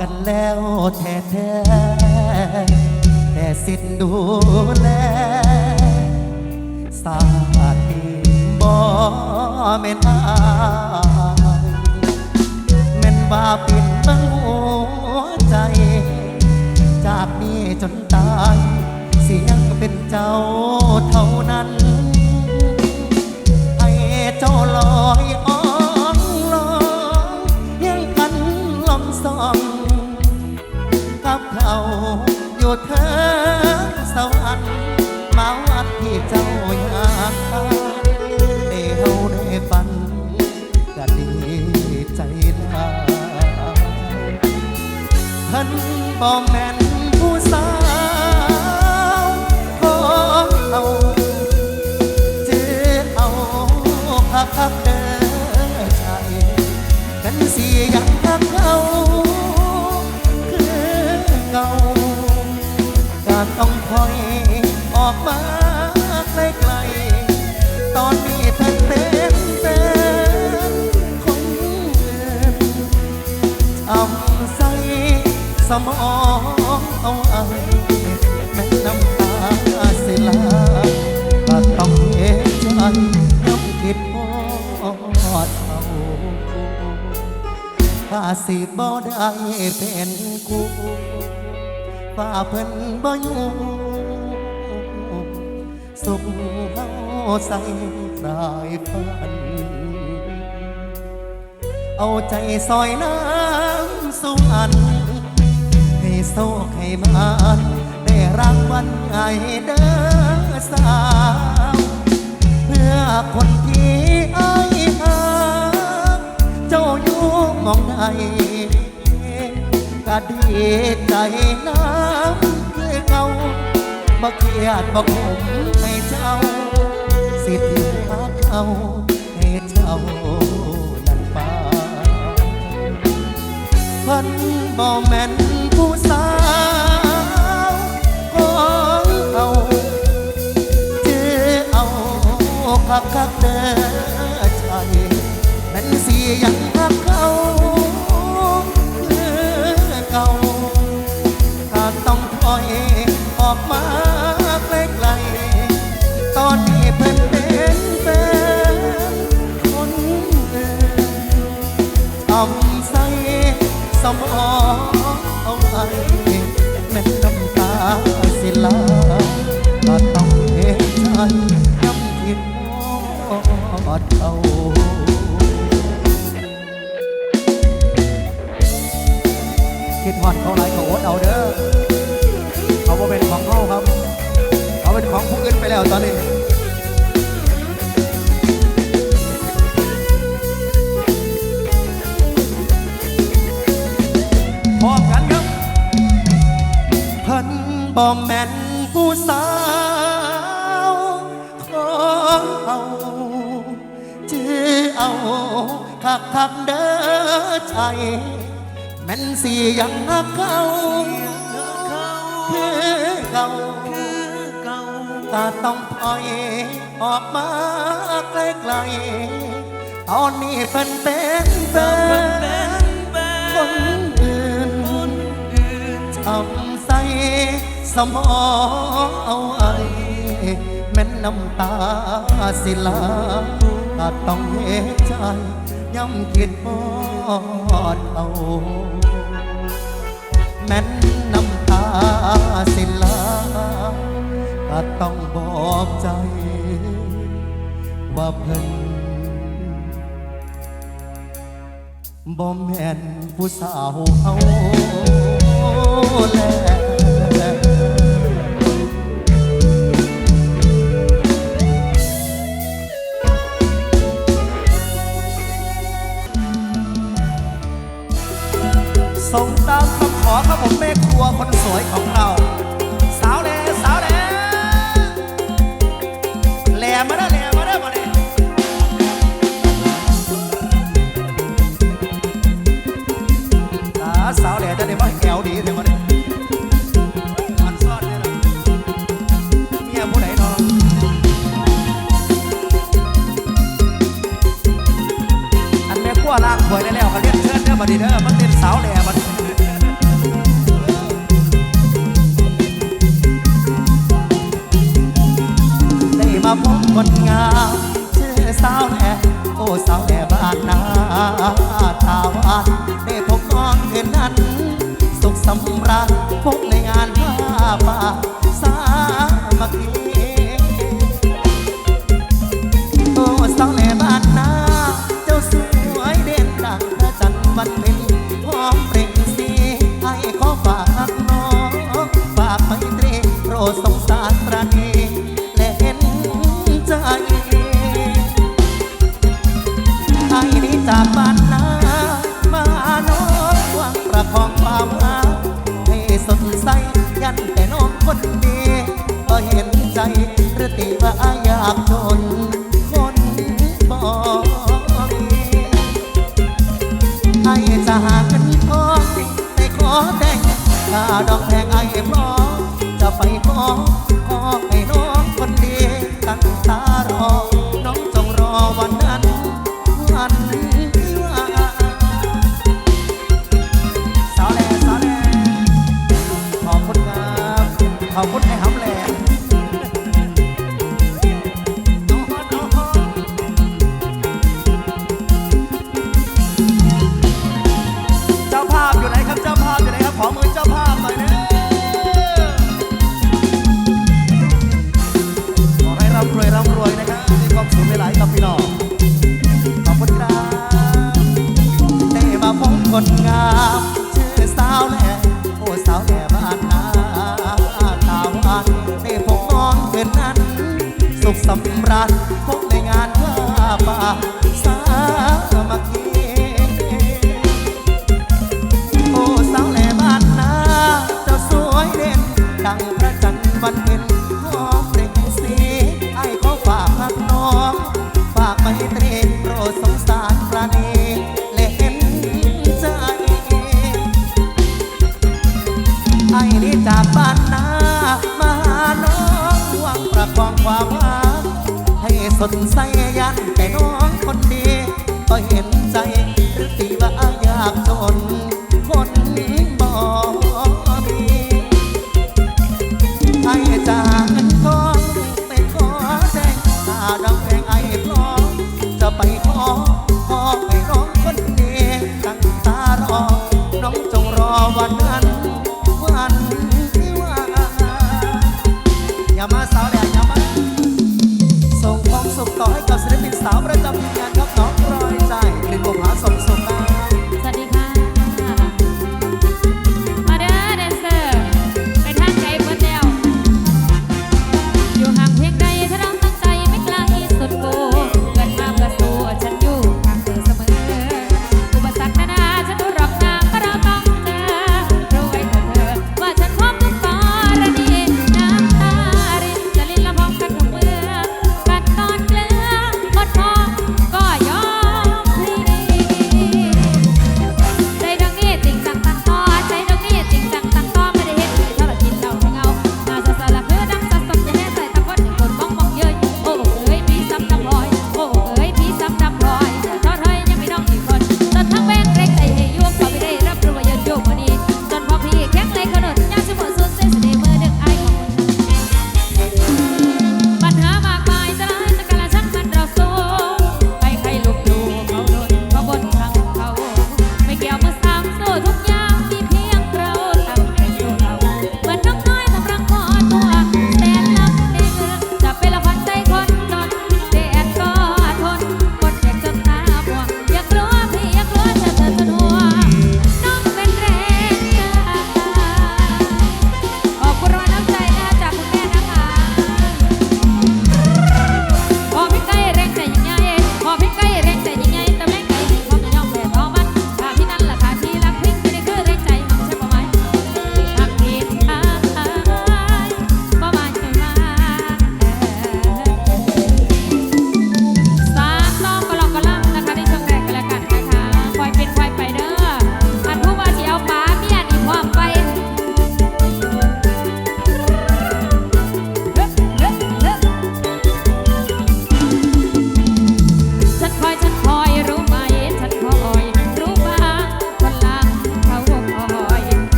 กันแล้วแท้แท้แต่สิ้นดูแลสาธิบ่แม่นอายแม่นว่าปิดบังหัวใจ จากนี้จนตายเสียงเป็นเจ้าเท่านั้น ให้เจ้าลอย สวรรค์มาวัดที่เจ้าอยากได้เฮาได้ฝันก็ดีใจหลายเพิ่นบ่แม่นผู้สาวขอเอาจือเอาคักคัก ก็ต้องคอยออกมาไกลๆตอนนี้เธอเป็นแฟนคนอื่นทำใส่สมองเอาไอ้แม่น้ำตาสิลาก็ต้องเห็นใจน้ำคิดพอดเขาถ้าสิบ่ได้เป็นกู ฝ่าเพิ่นบ่อยู่สุขเฮาใส่ปลายฝัน เอาใจซอยน้ำสุอัน ให้โซกให้มันได้รางวัลใหญ่เด้อสาว เพื่อคนที่ไอ้ายหาเจ้าอยู่มองใด ก็ดีใจน้ำคือเงาบ่เครียดบ่ขมให้เจ้า สิทธิ์พาเขาให้เจ้านั้นไปพันบ่แม่น แล้วตอนนี้พร้อมกันครับเพิ่นบ่แม่นผู้สาวของเอาจื้อเอาคักคักเด้อใจแม่นสิยังหักเขาคือเก่า ก็ต้องถอยออกมาไกลๆตอนนี้เพิ่นเป็นแฟนคนอื่นทำใส่สมองเอาไอ้แม่นน้ำตาสิลาก็ต้องเห็นใจย้ำคิดพอดเอาแม่นน้ำตาสิลา ก็ต้องบอกใจ ว่าเพิ่นบ่แม่นผู้สาวเฮาแล้วส่งตามคำขอครับผมแม่ครัวคนสวยของเรา ให้หำแหล atrás. Từng.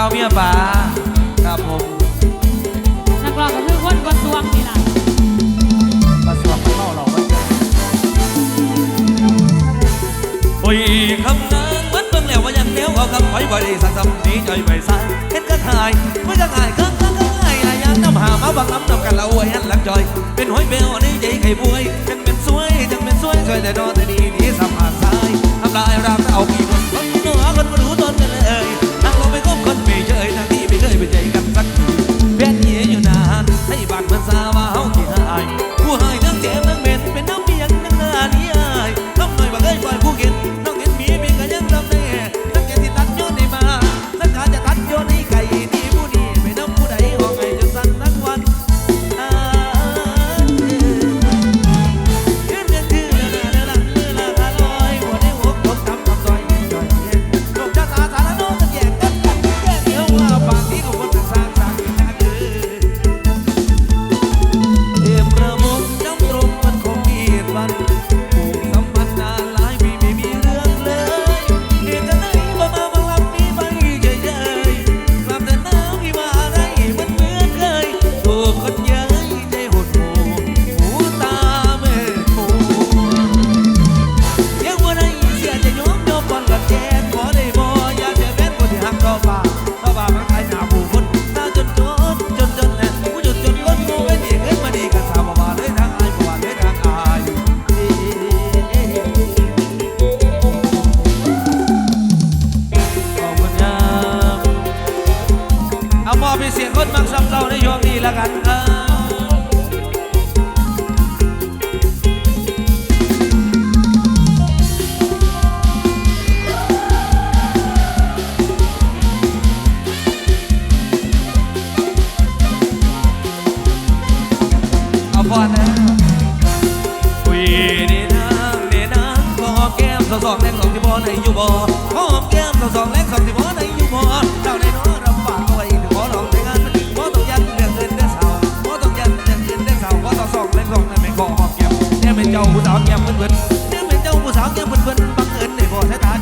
าวเมียป๋าครับผมนักร้องก็คือคนกระทรวงนี่ล่ะกระทรวงมาเข้าเราโอ้ยคำนั้นมันเบิ่งแล้วว่ายังเนี้ยวเอาคำไว้บ่ดีสักคำนี้ใจไว้ใส่เห็นก็ถ่ายไม่จะถ่ายครั้งครั้งครั้งไระยะน้ำหามาบังน้ำน้ำกันเราไว้หันหลังจอย เป็นห้อยเบลในใจไข่บวยจังเป็นสวยจังเป็นสวยสวยแต่นอนแต่ดีดีสัมผัสซ้ทำลายรามเอาขี้คนคนหนือคนรู้ตนกันเลย Every day.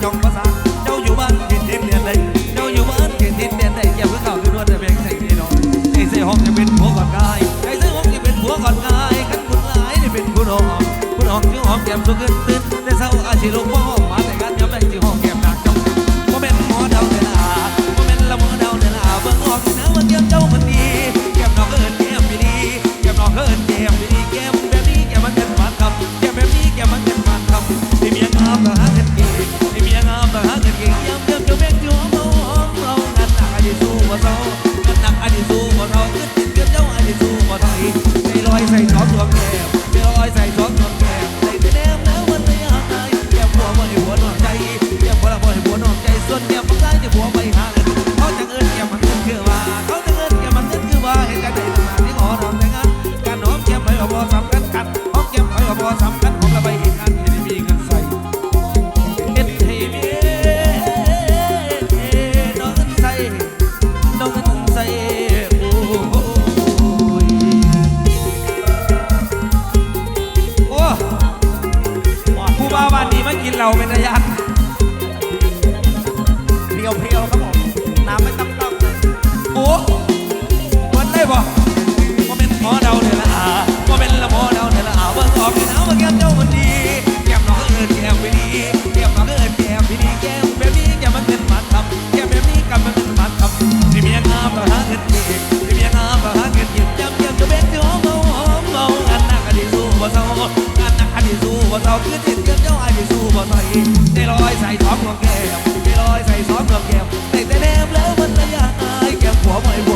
จงภาษาเจ้าอยู่บ้านกินทิพย์เดียนได้เจ้าอยู่บ้านกินทิพย์เดียนได้อย่าเพิ่เข้าดูด้วยแต่เพียงใส่ดีนองไอ้เสียห้องจะเป็นผัวก่อนกายไอ้เสื้อห้องจะเป็นผัวก่อนกายขันบุญหลายนี่เป็นผู้นองผู้นองจิ้วหอมแก้มสุขเกินตื่นในเช้าอาชีพลงพ่อ หน่อยในอยใส่ท้องของแก้มในลอยใส่ท้องของแก้มแต่แต่แนมแล้วมันระยะอายแก้มหัวไม่หัว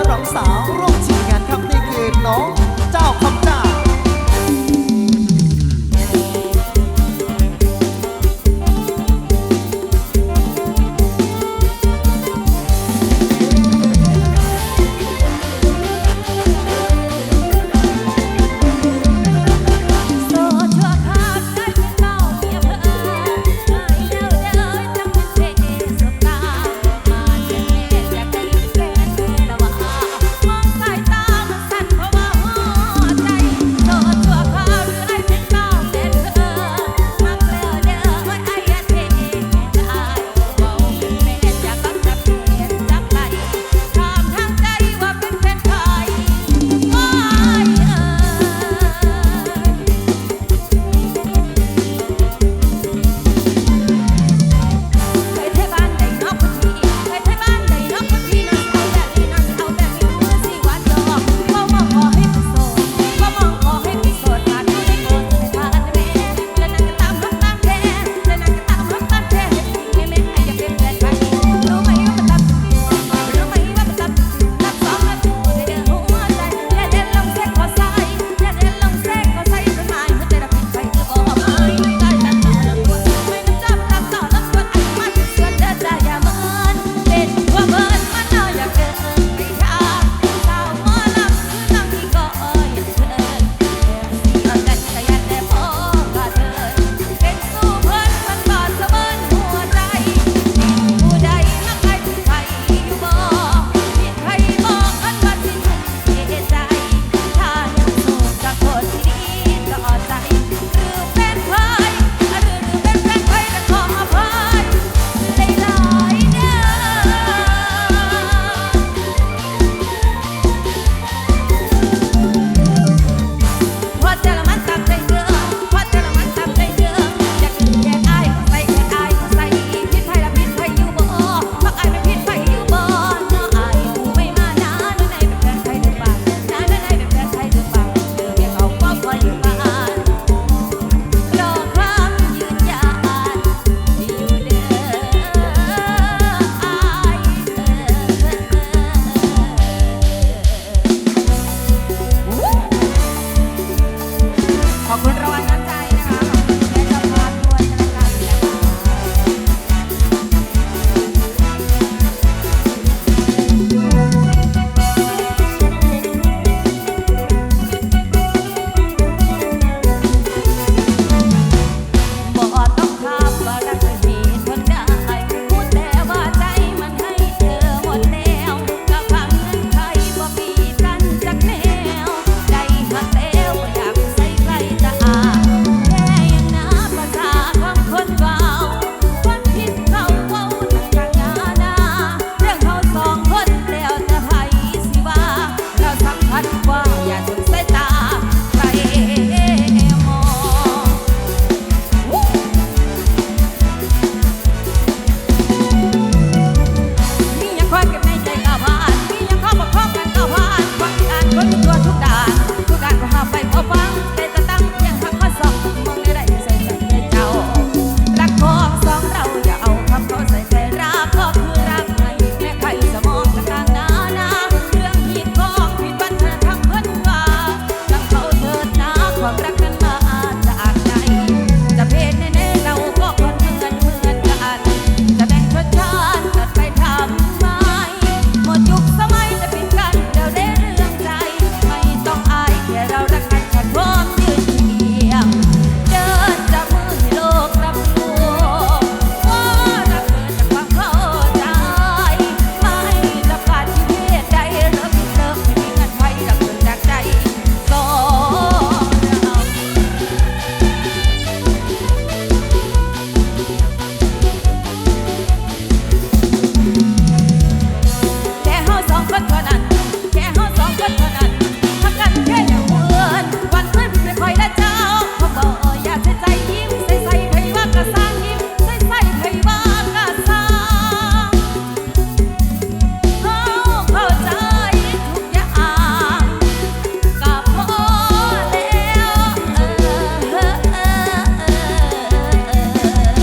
นักรองสาวร่วมชิงงานครับนี่คือน้อง